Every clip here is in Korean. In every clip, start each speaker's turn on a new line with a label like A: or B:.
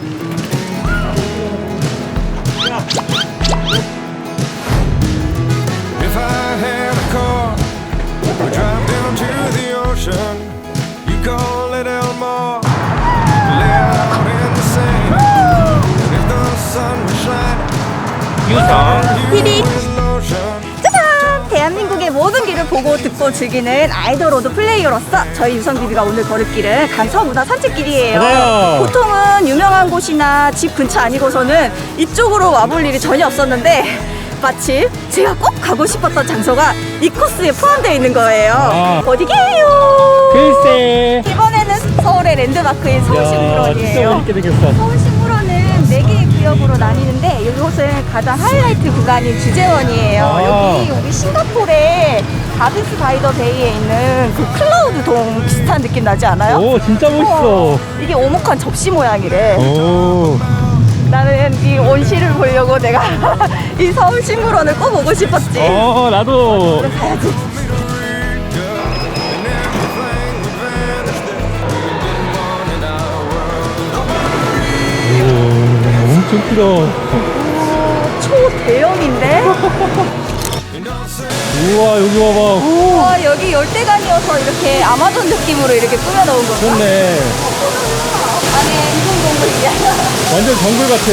A: If I had a car, we'd drive down to the ocean. You call it Elmore, lay out in the sand. And if the sun was shining,
B: 유성.
A: you
B: 듣고 즐기는 아이돌 로드 플레이어로서 저희 유성비비가 오늘 걸을 길은 강서 문화 산책길이에요.
C: 맞아요.
B: 보통은 유명한 곳이나 집 근처 아니고서는 이쪽으로 와볼 일이 전혀 없었는데 마침 제가 꼭 가고 싶었던 장소가 이 코스에 포함되어 있는 거예요.
C: 아.
B: 어디게요?
C: 글쎄.
B: 랜드마크인
C: 생겼어.
B: 서울식물원은 4개의 구역으로 나뉘는데 이곳은 가장 하이라이트 구간인 주재원이에요.
C: 아.
B: 여기 우리 싱가포르의 가든스 바이더 베이에 있는 그 클라우드 돔 비슷한 느낌 나지 않아요?
C: 오, 진짜 멋있어.
B: 우와, 이게 오목한 접시 모양이래.
C: 오.
B: 나는 이 온실을 보려고 내가 이 서울식물원을 꼭 오고 싶었지.
C: 어, 나도.
B: 가야지. 10kg. 초대형인데?
C: 우와, 여기 와봐.
B: 와 여기 열대간이어서 이렇게 아마존 느낌으로 이렇게 꾸며놓은 건가?
C: 좋네.
B: 안에 인공동물이야.
C: 완전 정글 같아.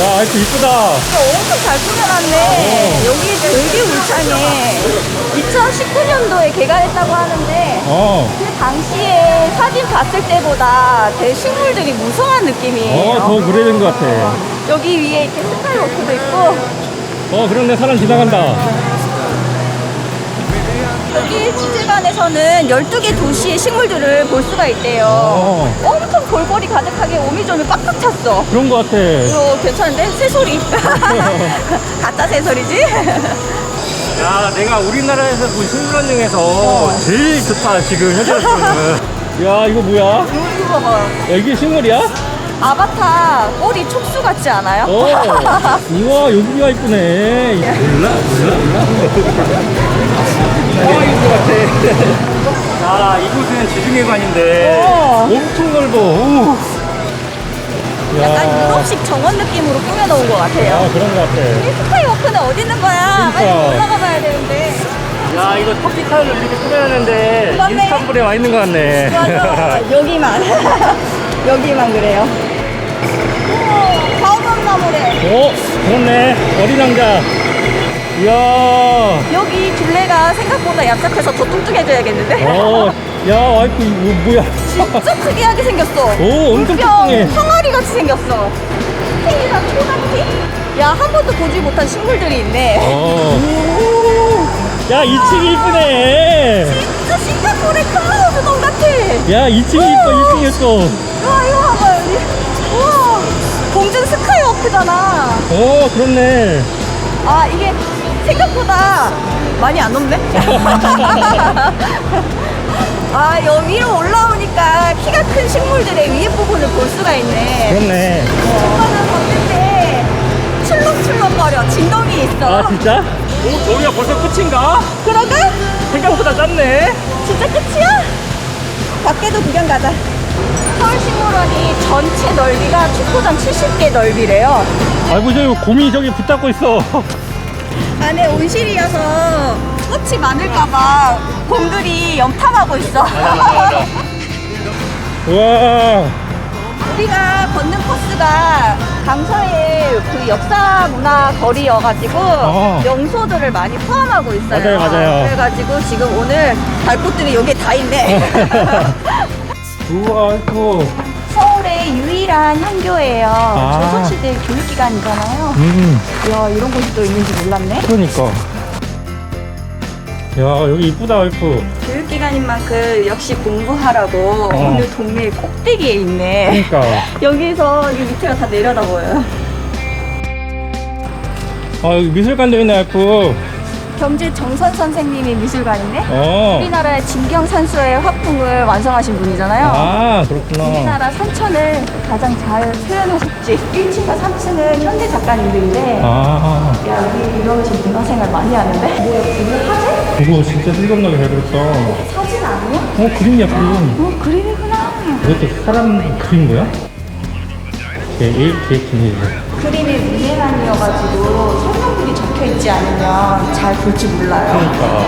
C: 야, 아이스 이쁘다.
B: 엄청 잘 꾸며놨네. 어. 여기 되게 울창해. 2019년도에 개관했다고 하는데
C: 어.
B: 그 당시에 사진 봤을 때보다 대식물들이 무성한 느낌이에요.
C: 어, 더 되는 것 같아.
B: 여기 위에 이렇게 스카이워크도 있고
C: 어, 그런데 사람 지나간다.
B: 여기 주제관에서는 12개 도시의 식물들을 볼 수가 있대요.
C: 어.
B: 엄청 볼거리 가득하게 오미조미 빡빡 찼어.
C: 그런 것 같아.
B: 이거 괜찮은데? 새소리. 가짜 새소리지?
C: 야, 내가 우리나라에서 본 식물원 중에서 제일 좋다, 지금 현재로서는. 야, 이거 뭐야?
B: 이거 봐봐.
C: 야, 이게 식물이야?
B: 아바타 꼬리 촉수 같지 않아요?
C: 어. 우와, 여기가 이쁘네. 몰라, 몰라, 몰라. 어, 이거 같아. 야, 이곳은 지중해관인데
B: 어.
C: 엄청 넓어. 오. 야.
B: 약간 유럽식 정원 느낌으로 꾸며놓은 것 같아요.
C: 아, 그런 것 같아.
B: 이 스카이워크는 어디 있는 거야? 빨리
C: 그러니까.
B: 올라가 봐야 되는데.
C: 야, 이거 터키타일로 이렇게 꾸며놨는데
B: 맞네.
C: 인스탄불에 와 있는 것 같네.
B: 맞아. 여기만. 여기만 그래요. 오, 바우감나무래.
C: 어, 그렇네. 어린 왕자. 이야.
B: 여기 둘레가 생각보다 얍삭해서 더 뚱뚱해져야겠는데?
C: 어, 야, 와이프, 이거 뭐야.
B: 진짜 특이하게 생겼어.
C: 오, 엄청 뚱뚱해.
B: 항아리 같이 생겼어. 팽이랑 초가티? 야, 한 번도 보지 못한 식물들이 있네.
C: 어.
B: 오,
C: 야, 2층이 이쁘네.
B: 진짜 싱가포르의 클라우드 돔 같아.
C: 야, 2층이 이뻐, 2층 이뻐.
B: 와, 이거 봐봐, 여기. 우와, 공중 스카이워크잖아.
C: 어, 그렇네.
B: 아, 이게 생각보다 많이 안 높네? 아, 여기로 올라오니까 키가 큰 식물들의 위에 부분을 볼 수가 있네.
C: 그렇네.
B: 오빠는 걷을 때 출렁출렁거려. 진동이 있어.
C: 아, 진짜? 오, 저기가 벌써 끝인가?
B: 그런가?
C: 생각보다 짧네.
B: 진짜 끝이야? 밖에도 구경 가자. 서울식물원이 전체 넓이가 축구장 70개 넓이래요.
C: 아이고, 저기 곰이 저기 붙잡고 있어.
B: 안에 온실이어서 꽃이 많을까봐 곰들이 염탐하고 있어.
C: 우와.
B: 우리가 걷는 코스가 강서의 그 역사 문화 거리여가지고
C: 어.
B: 명소들을 많이 포함하고 있어요.
C: 맞아요, 맞아요.
B: 그래가지고 지금 오늘 갈 곳들이 여기에 다 있네.
C: 우와, 아이고.
B: 서울의 유일한 현교예요.
C: 아.
B: 조선시대 교육기관이잖아요.
C: 음,
B: 이야 이런 곳이 또 있는지 몰랐네.
C: 그러니까. 야, 여기 이쁘다, 와이프.
B: 교육기관인 만큼 역시 공부하라고
C: 어.
B: 오늘 동네 꼭대기에 있네.
C: 그러니까.
B: 여기서 이 밑에가 다 내려다 보여요.
C: 아, 여기 미술관도 있네, 와이프.
B: 경제 정선 선생님이 미술관인데
C: 어.
B: 우리나라의 진경 산수의 화풍을 완성하신 분이잖아요.
C: 아, 그렇구나.
B: 우리나라 산천을 가장 잘 표현하셨지. 1층과 3층은 현대 작가님들인데
C: 아,
B: 야 여기 유명하신 문화생활 많이 하는데 뭐야 그거 사진?
C: 이거 진짜 실감나게 잘 그렸다.
B: 사진 아니야?
C: 어, 그림이야, 그림.
B: 어 그림이구나.
C: 이것도 사람 그린 거야? 제1제1
B: 그림이 문해란이어가지고 적혀 있지 않으면 잘볼줄 몰라요.
C: 그러니까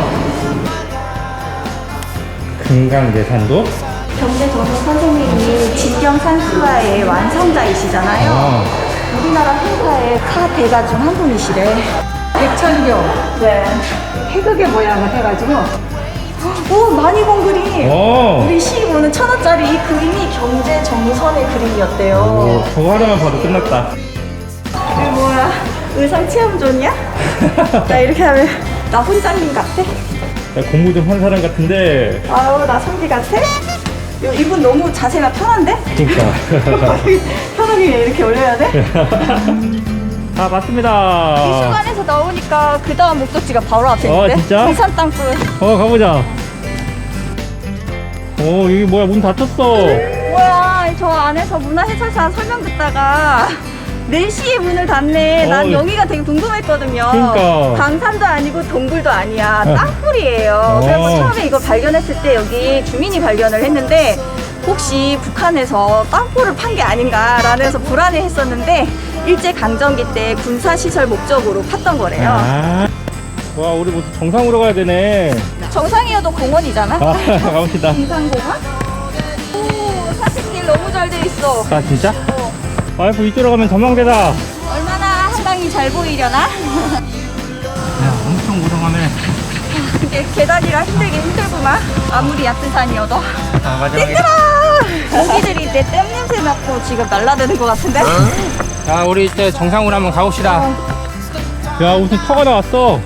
C: 금강대산도
B: 경제정보 선생님이 진경 산수화의 완성자이시잖아요.
C: 아,
B: 우리나라 행사의 카 대가 중 한 분이시래. 백천교. 네. 태극의 모양을 해가지고. 오, 많이 본 그림.
C: 오.
B: 우리 시보는 천 원짜리 이 그림이 경제 정선의 그림이었대요.
C: 오, 저거 하나만 봐도 끝났다?
B: 의상 체험존이야? 나 이렇게 하면 나 혼자님 같아?
C: 나 공부 좀 한 사람 같은데
B: 아유, 나 선비 같아? 요- 이분 너무 자세가 편한데?
C: 그러니까
B: 편하게 이렇게 올려야 돼? 다이
C: 맞습니다
B: 순간에서 나오니까 그 다음 목적지가 바로 앞에
C: 아,
B: 있는데?
C: 진짜?
B: 등산 땅굴.
C: 어 가보자 오 이게 뭐야 문 닫혔어
B: 뭐야, 저 안에서 문화해설사 설명 듣다가 4시에 문을 닫네. 난
C: 어.
B: 여기가 되게 궁금했거든요.
C: 그러니까.
B: 강산도 아니고 동굴도 아니야.
C: 어.
B: 땅굴이에요.
C: 어.
B: 그래서 처음에 이거 발견했을 때 여기 주민이 발견을 했는데 혹시 북한에서 땅굴을 판 게 아닌가라는 해서 불안해 했었는데 일제 강점기 때 군사 시설 목적으로 팠던 거래요.
C: 아. 와 우리 무슨 정상으로 가야 되네
B: 정상이어도 공원이잖아.
C: 아 가봅시다
B: 등산공원? 오, 사진길 너무 잘 돼 있어.
C: 아 진짜?
B: 어.
C: 와이프 이쪽으로 가면 전망대다
B: 얼마나 한강이 잘 보이려나?
C: 야 엄청
B: 이게 계단이라 힘들긴 힘들구만. 아무리 얕은 산이어도.
C: 아 마지막에
B: 힘들어! 모기들이 내 땀 냄새 맡고 지금 날라드는 것 같은데?
C: 자 우리 이제 정상으로 한번 가봅시다 야 무슨 터가 나왔어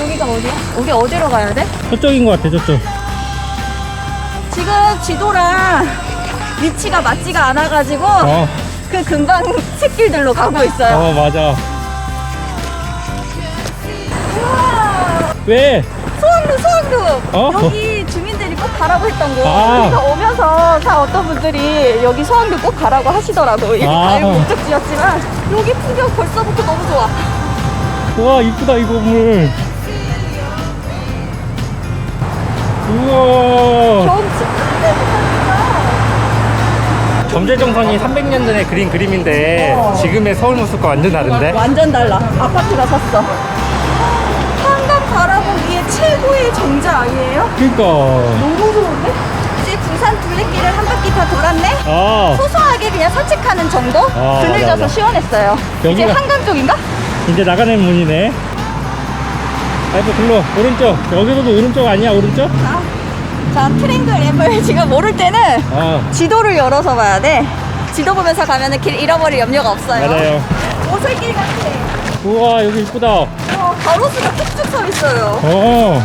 B: 여기가 어디야? 우리 어디로 가야 돼?
C: 저쪽인 것 같아 저쪽
B: 지금 지도랑 위치가 맞지가 않아가지고
C: 어,
B: 그 금방 샛길들로 가고 있어요.
C: 어 맞아
B: 우와!
C: 왜?
B: 소왕루 소왕루
C: 어?
B: 여기 주민들이 꼭 가라고 했던 곳
C: 아.
B: 그래서 오면서 다 어떤 분들이 여기 소왕루 꼭 가라고 하시더라고 이게
C: 아.
B: 가요 목적지였지만 여기 풍경 벌써부터 너무 좋아
C: 우와 이쁘다 이 건물 우와
B: 경치
C: 점제정선이 300년 전에 그린 그림인데
B: 어.
C: 지금의 서울 모습과 완전 다른데?
B: 완전 달라 아파트가 섰어 한강 바라보기에 최고의 정자 아니에요?
C: 그니까
B: 너무 좋은데? 이제 부산 둘레길을 한 바퀴 다 돌았네?
C: 아
B: 소소하게 그냥 산책하는 정도?
C: 아,
B: 그늘져서. 시원했어요 이제
C: 여기가-
B: 한강 쪽인가?
C: 이제 나가는 문이네 아이고 글로 오른쪽 여기서도 오른쪽 아니야 오른쪽?
B: 자, 자 트랭글 앱을 지금 모를 때는
C: 아
B: 지도를 열어서 봐야 돼. 지도 보면서 가면 길 잃어버릴 염려가 없어요.
C: 맞아요
B: 오솔길 같아.
C: 우와 여기 이쁘다
B: 어, 가로수가 쭉쭉 서 있어요.
C: 어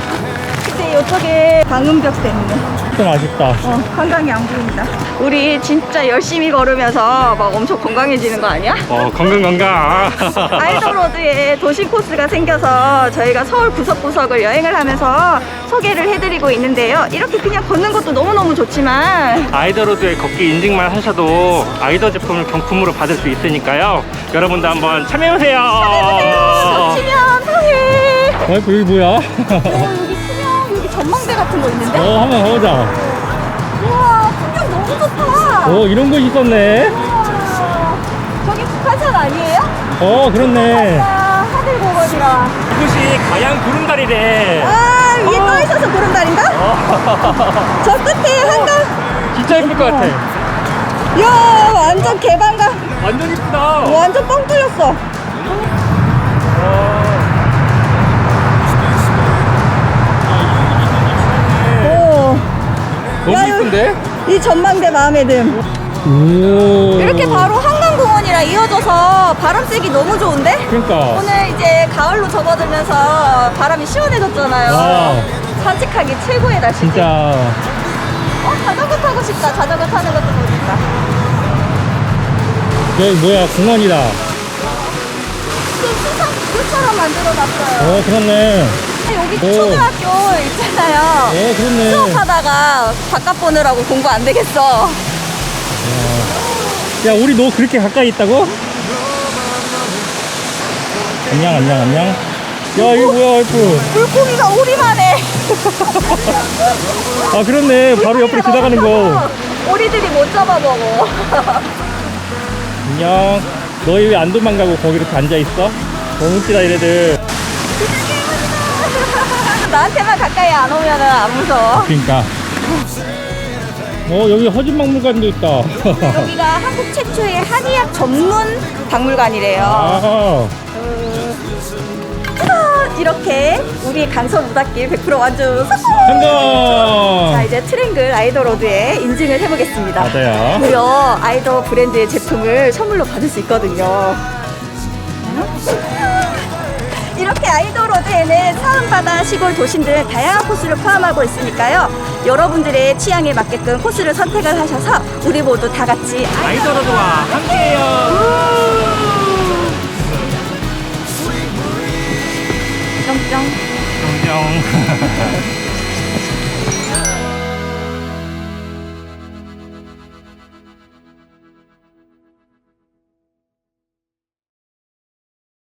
B: 근데 이쪽에 방음벽 때문에
C: 좀 아쉽다
B: 어, 한강이 안 보인다. 우리 진짜 열심히 걸으면서 막 엄청 건강해지는 거 아니야?
C: 어 건강 건강
B: 아이돌로드에 도시 코스가 생겨서 저희가 서울 구석구석을 여행을 하면서 소개를 해드리고 있는데요. 이렇게 그냥 걷는 것도 너무너무 좋지만
C: 아이더로드에 걷기 인증만 하셔도 아이더 제품을 경품으로 받을 수 있으니까요 여러분도 한번 참여해보세요
B: 겹치면 사해.
C: 아이고 여기 뭐야?
B: 어, 전망대 같은 거 있는데?
C: 어 한번 가보자
B: 우와 풍경 너무 좋다.
C: 오 이런 곳 있었네
B: 우와, 저기 북한산 아니에요?
C: 어 그렇네
B: 아 하늘공원이라.
C: 이곳이 가양 구름다리래
B: 아 위에 떠 있어서 구름 다린다? 저 끝에 한강.
C: 진짜 예쁠 것 같아
B: 야 완전 개방감.
C: 완전 이쁘다
B: 완전 뻥 뚫렸어.
C: 너무
B: 야,
C: 이쁜데?
B: 이 전망대 마음에 듦.
C: 오
B: 이렇게 바로 한강공원이랑 이어져서 바람 쐬기 너무 좋은데?
C: 그러니까
B: 오늘 이제 가을로 접어들면서 바람이 시원해졌잖아요.
C: 와.
B: 산책하기 최고의 날씨지.
C: 진짜
B: 어, 자전거 타고 싶다. 자전거 타는 것도 보니까.
C: 여기 뭐야 공원이다
B: 그 수상 그처럼 만들어놨어요.
C: 어 그렇네
B: 여기
C: 오.
B: 초등학교 있잖아요.
C: 어 그렇네
B: 수업하다가 바깥 보느라고 공부 안 되겠어.
C: 야 우리 너 그렇게 가까이 있다고? 안녕 안녕 안녕 야 이거 뭐야 와이프
B: 물고기가 오리만 해.
C: 아 그렇네 바로 옆으로 지나가는 거
B: 오리들이 못 잡아먹어.
C: 안녕. 너희 왜 안 도망가고 거기 이렇게 앉아있어? 너무 웃기다, 얘네들.
B: 나한테만 가까이 안 오면은 안 무서워.
C: 그니까. 어, 여기 허준박물관도 있다.
B: 여기가 한국 최초의 한의학 전문 박물관이래요.
C: 아,
B: 짜잔! 이렇게 우리 강서 무닥길 100% 완주 성공! 자! 이제 트랭글 아이돌로드에 인증을 해보겠습니다.
C: 맞아요.
B: 무려 아이돌 브랜드의 제품을 선물로 받을 수 있거든요. 이렇게 아이돌 로드에는 사은바다 시골 도심들 다양한 코스를 포함하고 있으니까요. 여러분들의 취향에 맞게끔 코스를 선택을 하셔서 우리 모두 다 같이
C: 아이돌 로드와 함께해요.
B: 뿅뿅
C: 뿅뿅.